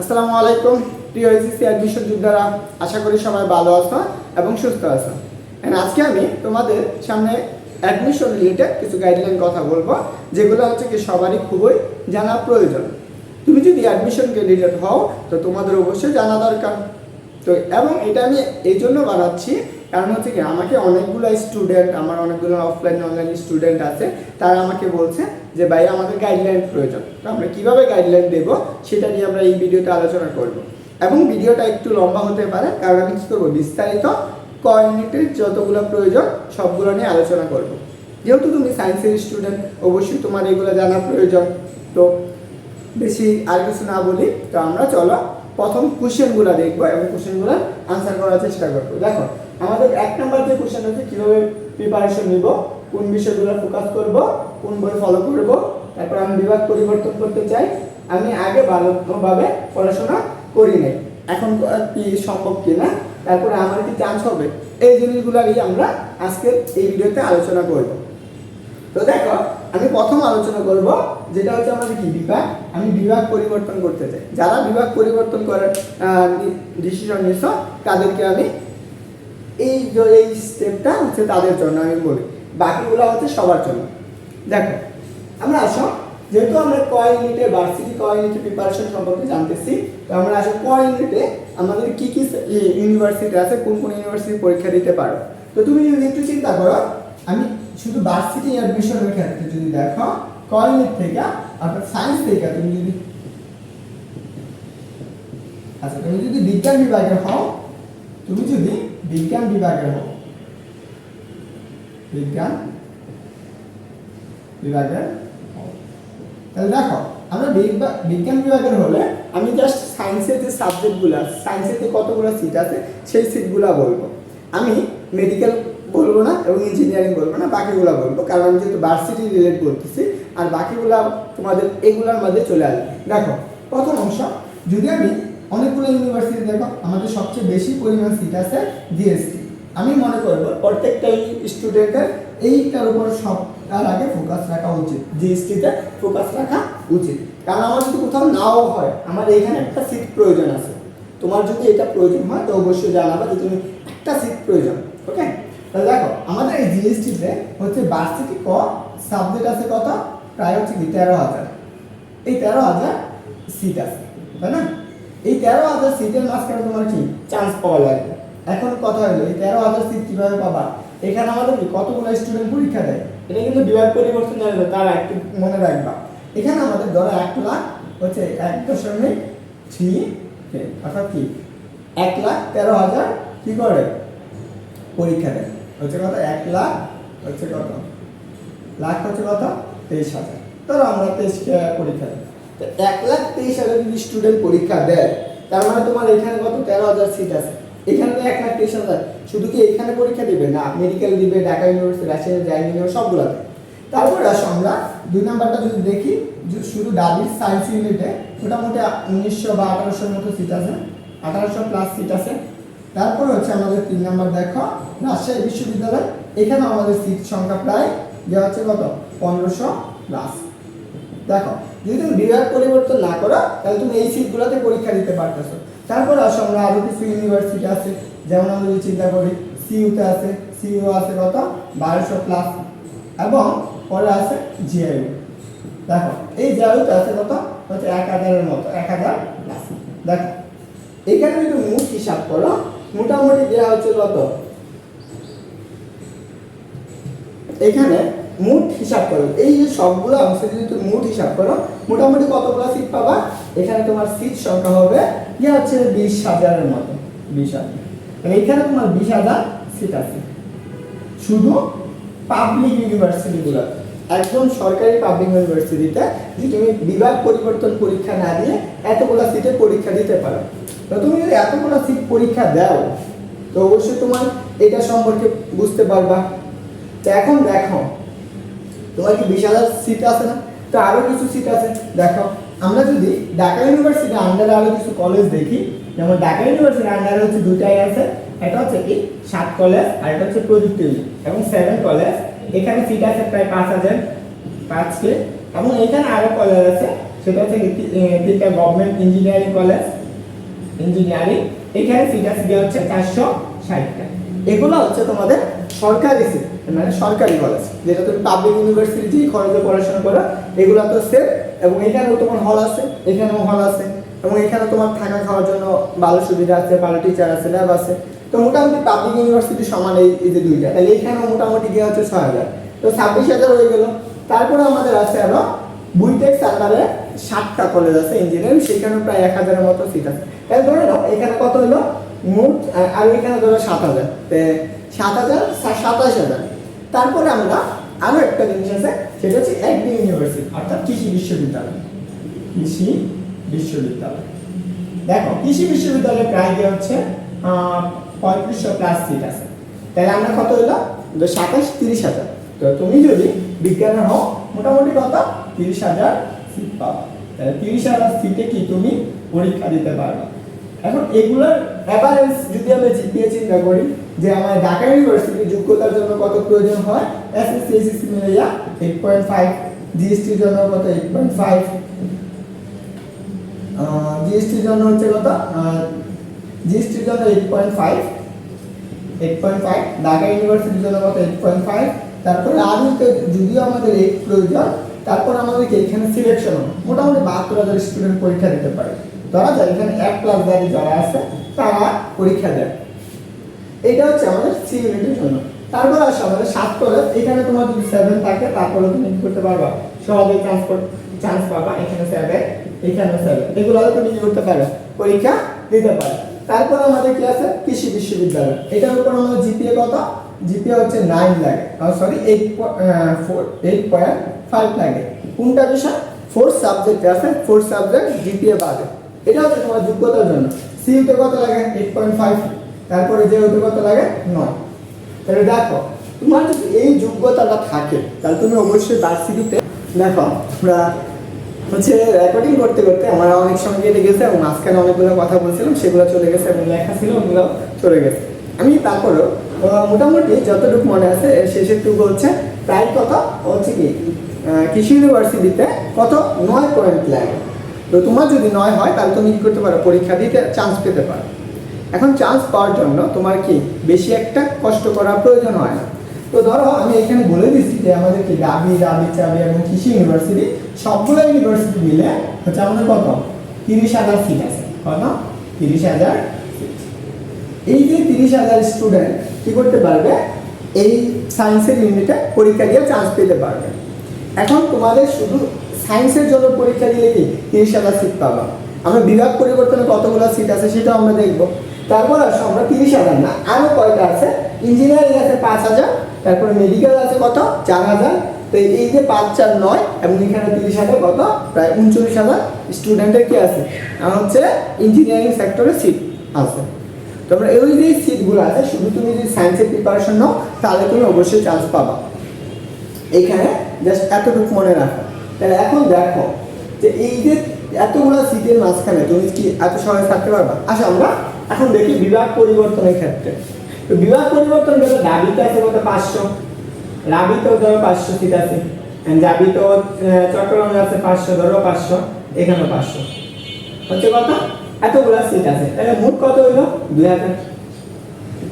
আসসালামু আলাইকুম, প্রিয় এসিসি অ্যাডমিশন যোদ্ধারা আশা করি সবাই ভালো আছো এবং সুস্থ আছো। এন্ড আজকে আমি তোমাদের সামনে অ্যাডমিশন রিলেটেড কিছু গাইডলাইন কথা বলব, যেগুলো হচ্ছে কি সবারই খুবই জানা প্রয়োজন। তুমি যদি অ্যাডমিশন ক্যান্ডিডেট হও, তো তোমাদের অবশ্যই জানা দরকার। তো এবং এটা আমি এই জন্য বানাচ্ছি কারণ হচ্ছে কি, আমাকে অনেকগুলো স্টুডেন্ট আমার অনেকগুলো অফলাইন অনলাইন স্টুডেন্ট আছে, তারা আমাকে বলছে যে, ভাই, আমাদের গাইডলাইন প্রয়োজন। তো আমরা কীভাবে গাইডলাইন দেব, সেটা নিয়ে আমরা এই ভিডিওতে আলোচনা করব। এবং ভিডিওটা একটু লম্বা হতে পারে, কারণ আমি কী করব, বিস্তারিত কমিউনিটির যতগুলো প্রয়োজন, সবগুলো নিয়ে আলোচনা করব। যেহেতু তুমি সায়েন্সের স্টুডেন্ট অবশ্যই তোমার এগুলো জানা প্রয়োজন। তো বেশি আর কিছু না বলি, তো আমরা চলো প্রথম কোশ্চেনগুলো দেখব এবং কোশ্চেনগুলো আনসার করার চেষ্টা করব। দেখো আমাদের এক নাম্বার যে কোশ্চেন আছে, কীভাবে প্রিপারেশন নিব, কোন বিষয়গুলো ফোকাস করব, কোন বই ফলো করব, তারপর আমি বিভাগ পরিবর্তন করতে চাই, আমি আগে ভালোভাবে পড়াশোনা করি নাই। এখন কি সম্ভব কিনা তারপরে আমার কি চান্স হবে? এই জিনিসগুলো নিয়ে আমরা আজকের এই ভিডিওতে আলোচনা করব। তো দেখো, আমি প্রথম আলোচনা করব, যেটা হচ্ছে আমাদের কি বিভাগ? আমি বিভাগ পরিবর্তন করতে চাই। যারা বিভাগ পরিবর্তন করার ডিসিশন নিছ, তাদেরকে আমি এই এই স্টেপটা হচ্ছে তাদের জন্য, আমি বলি। বাকিগুলো হচ্ছে সবার জন্য। দেখো, আমরা আসো, যেহেতু আমরা ক ইউনিটে ভার্সিটি ক ইউনিটে প্রিপারেশন সম্পর্কে জানতেছি, তো আমরা আসো ক ইউনিটে আমাদের কি কি ইউনিভার্সিটি আছে, কোন কোন ইউনিভার্সিটি পরীক্ষা দিতে পারো। তো তুমি যদি একটু চিন্তা করো, আমি শুধু ভার্সিটি অ্যাডমিশনের ক্ষেত্রে যদি দেখো ক ইউনিট থেকে, অর্থাৎ সায়েন্স থেকে তুমি যদি আচ্ছা তুমি যদি বিজ্ঞান বিভাগের হও তুমি যদি বিজ্ঞান বিভাগের হও, বিজ্ঞান বিভাগের। তাহলে দেখো, আমরা বিজ্ঞা- বিজ্ঞান বিভাগের হলে আমি জাস্ট সায়েন্সের যে সাবজেক্টগুলো সায়েন্সের যে কতগুলো সিট আছে, সেই সিটগুলো বলব আমি মেডিকেল বলব না এবং ইঞ্জিনিয়ারিং বলব না, বাকিগুলো বলব, কারণ আমি যেহেতু ভার্সিটি রিলেট করতেছি, আর বাকিগুলো তোমাদের এগুলোর মধ্যে চলে আসবে দেখো, প্রথম অংশ, যদি আমি অনেকগুলো ইউনিভার্সিটি দেখো, আমাদের সবচেয়ে বেশি পরিমাণ সিট আছে জিএসটি আমি মনে করব প্রত্যেকটা স্টুডেন্টের এইটার উপর সব তার আগে ফোকাস রাখা উচিত। জিএসটিতে ফোকাস রাখা উচিত। কারণ আমার যদি কোথাও নাও হয়, আমার এখানে একটা সিট প্রয়োজন আছে। তোমার যদি এটা প্রয়োজন হয়, তো অবশ্যই জানাবা যে তুমি একটা সিট প্রয়োজন ওকে তাহলে দেখো, আমাদের এই জিএসটিতে হচ্ছে ভার্সিটি ক সাবজেক্ট আছে কত? প্রায় হচ্ছে কি, তেরো হাজার। এই তেরো হাজার সিট আছে, তাই না? এই তেরো হাজার সিটের মাঝখানে তোমার কি? চান্স পাওয়া লাগবে। এখন কথা হলো, এই তেরো হাজার সিট কীভাবে পাবা? এখানে আমাদের কতগুলো স্টুডেন্ট পরীক্ষা দেয়? এটা কিন্তু বিভাগ পরিবর্তন জানে তার একটু মনে রাখবা। এখানে আমাদের ধরো এক লাখ হচ্ছে এক দশমিক থ্রি অর্থাৎ কি? এক লাখ তেরো হাজার কি করে? পরীক্ষা দেয়। হচ্ছে কত? এক লাখ হচ্ছে কত? লাখ হচ্ছে কত? তেইশ হাজার। ধরো আমরা তেইশ পরীক্ষা তো এক লাখ তেইশ হাজার যদি স্টুডেন্ট পরীক্ষা দেয়, তার মানে তোমার এখানে কত? তেরো হাজার সিট আছে। এখানে এক লাখ তেইশ হাজার। শুধু কি এখানে পরীক্ষা দিবে? না মেডিকেল দিবে, ঢাকা ইউনিভার্সিটি রাজশাহী জাইন ইউনিভার্সিটি সবগুলোতে। তারপরে আসো আমরা, দুই নাম্বারটা যদি দেখি শুধু ডাবির সায়েন্স ইউনিটে মোটামুটি উনিশশো বা আঠারোশোর মতো সিট আছে। আঠারোশো প্লাস সিট আছে। তারপরে হচ্ছে আমাদের তিন নাম্বার দেখো, রাজশাহী বিশ্ববিদ্যালয়। এখানে আমাদের সিট সংখ্যা প্রায় দেওয়া হচ্ছে কত? পনেরোশো প্লাস দেখো, যদি তুমি বিভাগ পরিবর্তন না করো, তাহলে তুমি এই সিটগুলোতে পরীক্ষা দিতে পারতেছো। তারপর আসো আমরা আরও কিছু ইউনিভার্সিটি আছে, যেমন আমরা যদি চিন্তা করি সিইউতে আছে সিইউ আছে কত? বারোশো প্লাস এবং পরে আছে জিআইউ দেখো, এই জিআইউতে আছে কত? হচ্ছে এক হাজারের মতো, এক হাজার প্লাস দেখো এখানে যদি মুখ হিসাব করো, মোটামুটি দেওয়া হচ্ছে কত? এখানে মোট হিসাব করো। এই যে সবগুলো অংশ যদি তুমি মোট হিসাব করো, মোটামুটি কতগুলো সিট পাবা? এখানে তোমার সিট সংখ্যা হবে ইয়ে হচ্ছে বিশ হাজারের মতো। বিশ হাজার। তাহলে এখানে তোমার বিশ হাজার সিট আছে। শুধু পাবলিক ইউনিভার্সিটিগুলো একদম সরকারি পাবলিক ইউনিভার্সিটিতে যে তুমি বিভাগ পরিবর্তন পরীক্ষা না দিয়ে এতগুলো সিটে পরীক্ষা দিতে পারো। তো তুমি যদি এতগুলো সিট পরীক্ষা দাও, তো অবশ্যই তোমার এটা সম্পর্কে বুঝতে পারবা। তো এখন দেখো তোমার কি বিশ হাজার সিট আছে না? তো আরও কিছু সিট আছে। দেখো, আমরা যদি ঢাকা ইউনিভার্সিটির আন্ডারে আরও কিছু কলেজ দেখি, যেমন ঢাকা ইউনিভার্সিটির আন্ডারে হচ্ছে দুটাই আছে। এটা হচ্ছে কি? সাত কলেজ আর এটা হচ্ছে প্রযুক্তি এবং সেভেন কলেজ এখানে সিট আছে প্রায় পাঁচ হাজার পাঁচকে এবং এখানে আরও কলেজ আছে। সেটা হচ্ছে তিনটা গভর্নমেন্ট ইঞ্জিনিয়ারিং কলেজ ইঞ্জিনিয়ারিং এখানে সিট আছে হচ্ছে চারশো ষাটটা। এগুলো হচ্ছে তোমাদের সরকারি সিট মানে সরকারি কলেজ যেটা তুমি পাবলিক ইউনিভার্সিটি যেই খরচে পড়াশোনা করো, এগুলো তো সেফ এবং এখানেও তোমার হল আছে, এখানেও হল আছে, এবং এখানে তোমার থাকা খাওয়ার জন্য ভালো সুবিধা আছে, ভালো টিচার আছে ল্যাব আছে, তো মোটামুটি পাবলিক ইউনিভার্সিটি সমান এই যে দুইটা, তাহলে এখানেও মোটামুটি গিয়ে হচ্ছে ছয় হাজার। তো ছাব্বিশ হাজার হয়ে গেল। তারপরে আমাদের আছে আরও বুইটেক সার্ভারে সাতটা কলেজ আছে ইঞ্জিনিয়ারিং সেখানে প্রায় এক হাজারের মতো সিট আছে। তাহলে ধরে নাও, এখানে কত হলো? মোট আর এখানে ধরো সাত হাজার। সাত হাজার সাতাশ হাজার। তারপরে আমরা আরও একটা জিনিস আছে, সেটা হচ্ছে একদিন ইউনিভার্সিটি অর্থাৎ কৃষি বিশ্ববিদ্যালয়। কৃষি বিশ্ববিদ্যালয়। দেখো, কৃষি বিশ্ববিদ্যালয়ে প্রায় গিয়ে হচ্ছে পঁয়ত্রিশশো প্লাস সিট আছে। তাহলে আমরা কত হইল সাতাশ, তিরিশ হাজার। তো তুমি যদি বিজ্ঞানের হও, মোটামুটি কত? তিরিশ হাজার সিট পাবা। তাহলে তিরিশ হাজার সিটে কি তুমি পরীক্ষা দিতে পারবে। এখন এগুলোর অ্যাভারেজ যদি আমরা জিপিএ চিন্তা করি, যে আমার ঢাকা ইউনিভার্সিটির যোগ্যতার জন্য কত প্রয়োজন হয় এসএসসি এসএসসি মিলাইয়া এইট পয়েন্ট ফাইভ জিএসটির জন্য কত এইট পয়েন্ট ফাইভ জিএসটির জন্য হচ্ছে কত জিএসটির জন্য eight point five eight point five Dhaka ইউনিভার্সিটির জন্য কত এইট পয়েন্ট ফাইভ তারপরে আরও যদিও আমাদের এইট প্রয়োজন, তারপর আমাদেরকে এখানে সিলেকশন মোটামুটি বাহাত্তর হাজার স্টুডেন্ট পরীক্ষা দিতে পারে। ধরা যায়। এখানে এক প্লাস দাঁড়িয়ে যারা আছে, তারা পরীক্ষা দেয়। এটা হচ্ছে আমাদের সি জন্য তারপর আসে আমাদের সাত কলেজ এখানে তোমার যদি সেভেন থাকে তারপরে তুমি করতে পারবা? সহজে ট্রান্সপোর্ট চান্স পাবা। এখানে সেভেন এখানে সেভেন এগুলো তুমি করতে পারো? পরীক্ষা দিতে পারো। তারপর আমাদের কি আছে? কৃষি বিশ্ববিদ্যালয়। এটার উপর আমাদের জিপিএ কত? জিপিএ হচ্ছে নাইন লাগে। Sorry eight four eight point five লাগে। কোনটা বিষয়? ফোর সাবজেক্ট আছে। ফোর সাবজেক্ট জিপিএ বাদে। এটা হচ্ছে তোমার যোগ্যতার জন্য। সিইউতে কত লাগে? এইট পয়েন্ট ফাইভ তারপরে যে ওতে কত লাগে? নয়। তাহলে দেখো, তোমার যদি এই যোগ্যতাটা থাকে, তাহলে তুমি অবশ্যই ভার্সিটিতে দেখো, আমরা হচ্ছে রেকর্ডিং করতে করতে আমার অনেক সময় কেটে গেছে এবং মাঝখানে অনেকগুলো কথা বলছিলাম, সেগুলো চলে গেছে এবং লেখা ছিল, ওগুলো চলে গেছে। আমি তারপরেও মোটামুটি যতটুকু মনে আছে শেষের টুকু হচ্ছে প্রায় কথা হচ্ছে কি? কৃষি ইউনিভার্সিটিতে কত? নয় পয়েন্ট লাগে তো তোমার যদি নয় হয়, তাহলে তুমি কি করতে পারো? পরীক্ষা দিতে চান্স পেতে পারো। এখন চান্স পাওয়ার জন্য তোমার কি বেশি একটা কষ্ট করার প্রয়োজন হয় না। তো ধরো, আমি এখানে বলে দিচ্ছি যে আমাদের কি রাবি রাবি চাবি এবং কৃষি ইউনিভার্সিটি সবগুলো ইউনিভার্সিটি মিলে হচ্ছে আমাদের কত? তিরিশ হাজার সিট আছে। কত? তিরিশ হাজার এই যে তিরিশ হাজার স্টুডেন্ট কি করতে পারবে? এই সায়েন্সের ইউনিটে পরীক্ষা দিয়ে চান্স পেতে পারবে। এখন তোমাদের শুধু সায়েন্সের জন্য পরীক্ষা দিলে কি? তিরিশ হাজার সিট পাবা। আমরা বিভাগ পরিবর্তনে কতগুলো সিট আছে সেটাও আমরা দেখব। তারপর আসো, আমরা তিরিশ হাজার না আরও কয়টা আছে? ইঞ্জিনিয়ারিং আছে পাঁচ হাজার, তারপরে মেডিকেল আছে কত? চার হাজার। তো এই যে পাঁচ, চার, নয়, এবং এখানে তিরিশ হাজার কত? প্রায় উনচল্লিশ হাজার স্টুডেন্টের কি আছে? আর হচ্ছে ইঞ্জিনিয়ারিং সেক্টরে সিট আছে। তোমরা এই যে সিটগুলো আছে, শুধু তুমি যদি সায়েন্সের প্রিপারেশন নাও, তাহলে তুমি অবশ্যই চান্স পাবা। এখানে জাস্ট এতটুকু মনে রাখো। তাহলে এখন দেখো যে এই যে এতগুলো সিটের মাঝখানে তুমি কি এত সহজে থাকতে পারবা? আচ্ছা আমরা এখন দেখি বিভাগ পরিবর্তনের ক্ষেত্রে। তো বিভাগ পরিবর্তন গেলে দাবিতে আছে কত পাঁচশো। রাবিতেও ধরো পাঁচশো সিট আছে। জাবিতেও চট্টগ্রামে আছে পাঁচশো, ধরো পাঁচশো, এখানেও পাঁচশো। হচ্ছে কত এতগুলো সিট আছে। তাহলে মোট কত হইল? দুই হাজার।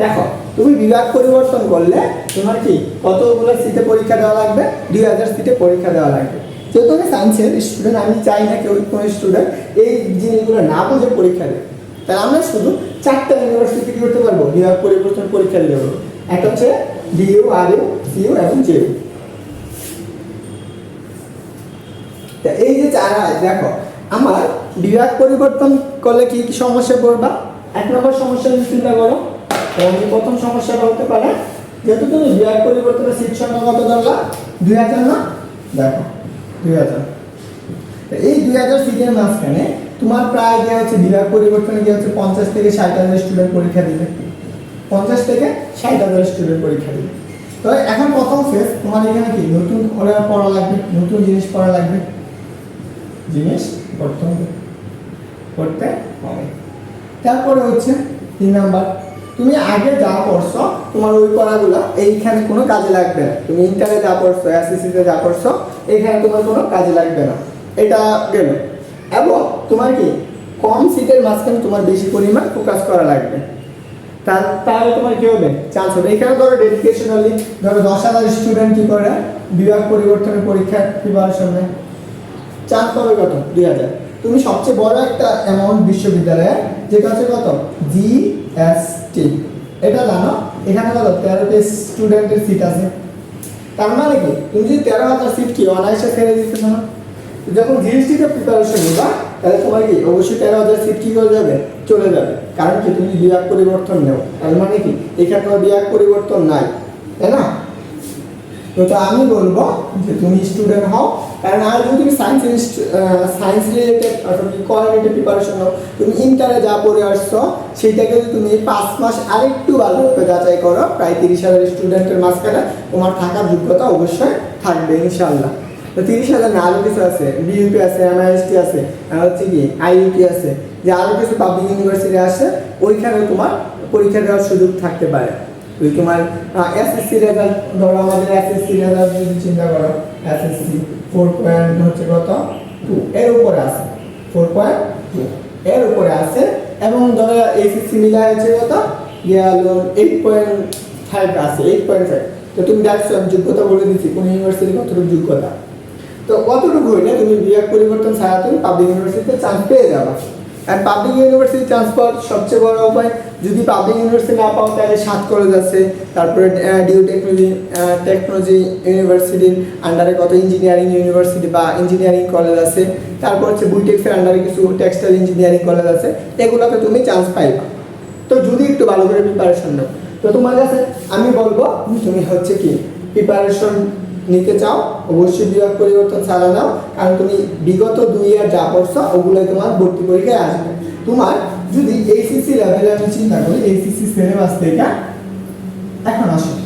দেখো, তুমি বিভাগ পরিবর্তন করলে তোমার কি? কতগুলো সিটে পরীক্ষা দেওয়া লাগবে? দুই হাজার সিটে পরীক্ষা দেওয়া লাগবে। যেহেতু আমি সায়েন্সের স্টুডেন্ট আমি চাই না কেউ কোনো স্টুডেন্ট এই জিনিসগুলো না বুঝে পরীক্ষা দেবে তাহলে আমরা শুধু চারটা ইউনিভার্সিটি কি করতে পারব, বিভাগ পরিবর্তন পরীক্ষা দিতে পারব একটা হচ্ছে ডিইউ আর ইউ সিইউ এবং জেইউ এই যে চারা দেখো, আমার বিভাগ পরিবর্তন করলে কি কি সমস্যা পড়বা? এক নম্বর সমস্যা যদি চিন্তা করো এবং প্রথম সমস্যাটা হতে পারে, যেহেতু তুমি বিভাগ পরিবর্তনের সিট সংখ্যা ধরলা দুই হাজার না, দেখো। দুই হাজার। এই দুই হাজার সিটের মাঝখানে তোমার প্রায় দেওয়া হচ্ছে বিভাগ পরিবর্তনে দেওয়া হচ্ছে পঞ্চাশ থেকে ষাট হাজার স্টুডেন্ট পরীক্ষা দিবে। পঞ্চাশ থেকে ষাট হাজার স্টুডেন্ট পরীক্ষা দিবে। তো এখন প্রথম ফেজ তোমার এখানে কি? নতুন করে পড়া লাগবে? নতুন জিনিস পড়া লাগবে? জিনিস পড়তে হবে পড়তে হবে। তারপরে হচ্ছে তিন নাম্বার তুমি আগে যা পড়ছো, তোমার ওই পড়াগুলো এইখানে কোনো কাজে লাগবে না। তুমি ইন্টারে যা পড়ছো এসএসসিতে যা পড়ছো, এইখানে তোমার কোনো কাজে লাগবে না। এটা গেল। এবং তোমার কি, কম সিটের মাঝখানে তোমার বেশি পরিমাণ ফোকাস করা লাগবে। তাহলে তোমার কি হবে? চান্স হবে। এখানে ধরো ডেডিকেশনালি ধরো দশ হাজার স্টুডেন্ট কী করে? বিভাগ পরিবর্তনের পরীক্ষার প্রিপারেশন নেয়। চান্স পাবে কত? দুই হাজার। তুমি সবচেয়ে বড় একটা অ্যামাউন্ট বিশ্ববিদ্যালয়ে যেটা হচ্ছে কত? জিএসটি এটা জানো? এখানে কত? তেরোটি স্টুডেন্টের সিট আছে। তার মানে কি? তুমি যদি তেরো হাজার সিট কি অনায়াসে ছেড়ে দিতে না যখন জিএসটিতে প্রিপারেশন নিবা তাহলে তোমার কি? অবশ্যই তেরো হাজার সিট কি হয়ে যাবে? চলে যাবে। কারণ কি? তুমি বিভাগ পরিবর্তন নেও। তার মানে কি? এখানে তোমার বিভাগ পরিবর্তন নাই। তাই না? তো আমি বলব যে তুমি স্টুডেন্ট হও কারণ আর যদি তুমি সায়েন্স সায়েন্স রিলেটেড অর্থাৎ কোয়ালিটি প্রিপারেশন নাও, তুমি ইন্টারে যা পড়ে আসছো সেইটাকে যদি তুমি পাঁচ মাস আরেকটু ভালো করে যাচাই করো, প্রায় তিরিশ হাজার স্টুডেন্টের মাঝখানে তোমার থাকার যোগ্যতা অবশ্যই থাকবে ইনশাল্লাহ তো তিরিশ হাজার না আরও কিছু আছে বিইউপি আছে এমআইএসটি আছে হচ্ছে কি আইইউটি আছে, যে আরও কিছু পাবলিক ইউনিভার্সিটি আছে ওইখানে তোমার পরীক্ষা দেওয়ার সুযোগ থাকতে পারে। ওই তোমার এসএসসি রেজাল্ট ধরো আমাদের এসএসসি রেজাল্ট যদি চিন্তা করো এসএসসি ফোর পয়েন্ট হচ্ছে কত? টু এর উপরে আছে। ফোর পয়েন্ট টু এর উপরে আছে। এবং ধরো এইচএসসি মিলা হচ্ছে কত? গেল এইট পয়েন্ট ফাইভ আছে এইট পয়েন্ট ফাইভ তো তুমি দেখছ আমি যোগ্যতা বলে দিচ্ছি কোন ইউনিভার্সিটি কতটুকু যোগ্যতা? তো কতটুকু হইলে তুমি বিভাগ পরিবর্তন ছাড়া তুমি পাবলিক ইউনিভার্সিটিতে চান্স পেয়ে যাবা। আর পাবলিক ইউনিভার্সিটি চান্স পাওয়ার সবচেয়ে বড় উপায় যদি পাবলিক ইউনিভার্সিটি না পাও, তাহলে সাত কলেজ আছে। তারপরে ডিউ টেকনোলজি টেকনোলজি ইউনিভার্সিটির আন্ডারে কত ইঞ্জিনিয়ারিং ইউনিভার্সিটি বা ইঞ্জিনিয়ারিং কলেজ আছে। তারপর হচ্ছে বুইটেক্সের আন্ডারে কিছু টেক্সটাইল ইঞ্জিনিয়ারিং কলেজ আছে। এগুলোতে তুমি চান্স পাইবা। তো যদি একটু ভালো করে প্রিপারেশন নাও। তো তোমার কাছে আমি বলব, তুমি হচ্ছে কি প্রিপারেশন নিতে চাও, অবশ্যই বিভাগ পরিবর্তন ছাড়া নাও। কারণ তুমি বিগত দুই ইয়ার যা পড়ছো, ওগুলোই তোমার ভর্তি পরীক্ষায় আসবে। তোমার যদি এইচএসসি লেভেলে আমি চিন্তা করি এইচএসসি সিলেবাস থেকে এখন আসো